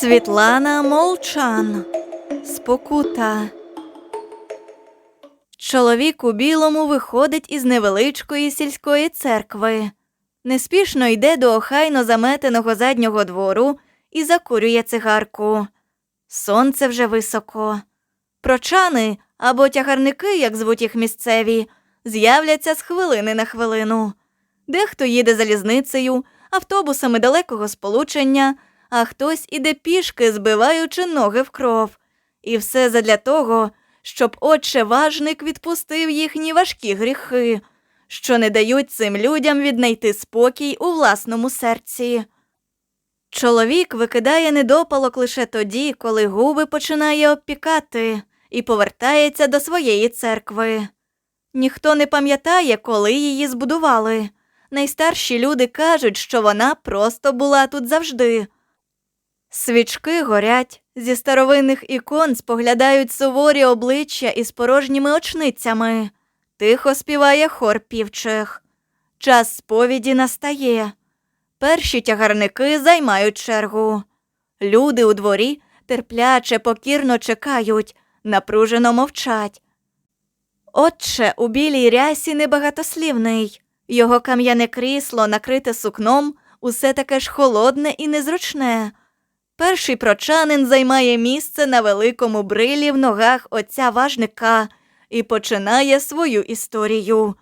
Світлана Молчан. Спокута. Чоловік у білому виходить із невеличкої сільської церкви. Неспішно йде до охайно заметеного заднього двору і закурює цигарку. Сонце вже високо. Прочани або тягарники, як звуть їх місцеві, з'являться з хвилини на хвилину. Дехто їде залізницею, автобусами далекого сполучення, а хтось іде пішки, збиваючи ноги в кров. І все задля того, щоб отче важник відпустив їхні важкі гріхи, що не дають цим людям віднайти спокій у власному серці. Чоловік викидає недопалок лише тоді, коли губи починає обпікати і повертається до своєї церкви. Ніхто не пам'ятає, коли її збудували. Найстарші люди кажуть, що вона просто була тут завжди. Свічки горять, зі старовинних ікон споглядають суворі обличчя із порожніми очницями. Тихо співає хор півчих. Час сповіді настає. Перші тягарники займають чергу. Люди у дворі терпляче, покірно чекають, напружено мовчать. Отче у білій рясі небагатослівний. Його кам'яне крісло, накрите сукном, усе таке ж холодне і незручне. Перший прочанин займає місце на великому брилі в ногах отця важника і починає свою історію.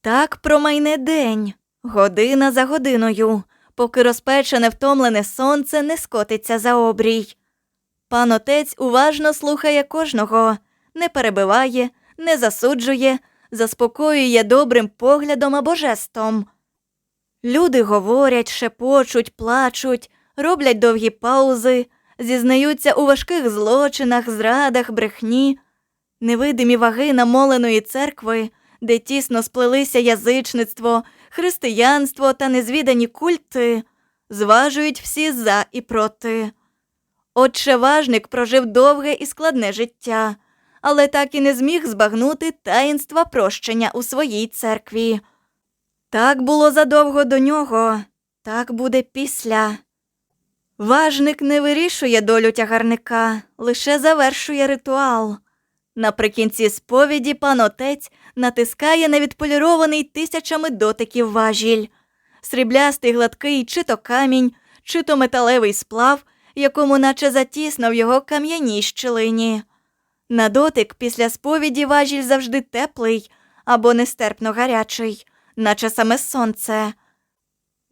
Так промайне день, година за годиною, поки розпечене втомлене сонце не скотиться за обрій. Пан отець уважно слухає кожного, не перебиває, не засуджує, заспокоює добрим поглядом або жестом. Люди говорять, шепочуть, плачуть, роблять довгі паузи, зізнаються у важких злочинах, зрадах, брехні. Невидимі ваги намоленої церкви, де тісно сплелися язичництво, християнство та незвідані культи, зважують всі за і проти. Отче важник прожив довге і складне життя, але так і не зміг збагнути таїнства прощення у своїй церкві. Так було задовго до нього, так буде після. Важник не вирішує долю тягарника, лише завершує ритуал. Наприкінці сповіді пан отець натискає на відполірований тисячами дотиків важіль, сріблястий гладкий чи то камінь, чи то металевий сплав, якому наче затісно в його кам'яній щелині. На дотик після сповіді важіль завжди теплий або нестерпно гарячий, наче саме сонце.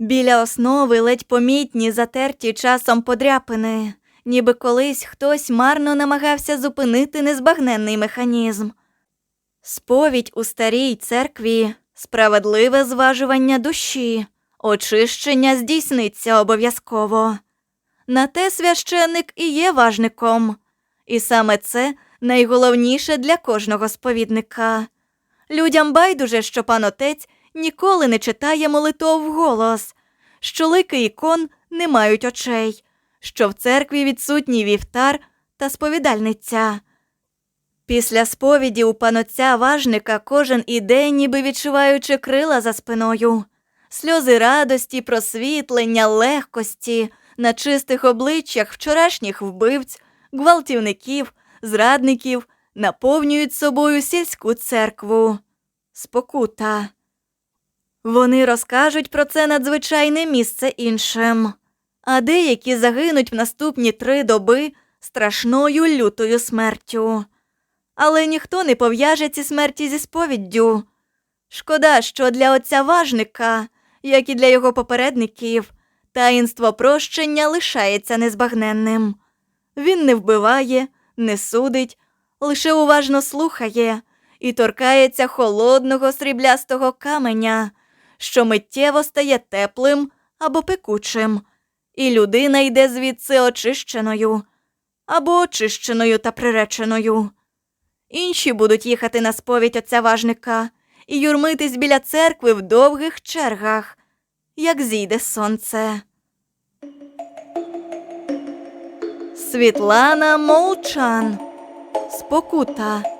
Біля основи ледь помітні, затерті часом подряпини, ніби колись хтось марно намагався зупинити незбагненний механізм. Сповідь у старій церкві, справедливе зважування душі, очищення здійсниться обов'язково. На те священник і є важником, і саме це найголовніше для кожного сповідника. Людям байдуже, що пан отець ніколи не читає молитов вголос, що лики ікон не мають очей, що в церкві відсутній вівтар та сповідальниця. Після сповіді у панотця важника кожен іде, ніби відчуваючи крила за спиною, сльози радості, просвітлення, легкості на чистих обличчях вчорашніх вбивць, гвалтівників, зрадників наповнюють собою сільську церкву. Спокута. Вони розкажуть про це надзвичайне місце іншим, а деякі загинуть в наступні три доби страшною лютою смертю. Але ніхто не пов'яже ці смерті зі сповіддю. Шкода, що для отця важника, як і для його попередників, таїнство прощення лишається незбагненним. Він не вбиває, не судить, лише уважно слухає і торкається холодного сріблястого каменя, що миттєво стає теплим або пекучим, і людина йде звідси очищеною або очищеною та приреченою. Інші будуть їхати на сповідь отця важника і юрмитись біля церкви в довгих чергах, як зійде сонце. Світлана Молчан. Спокута.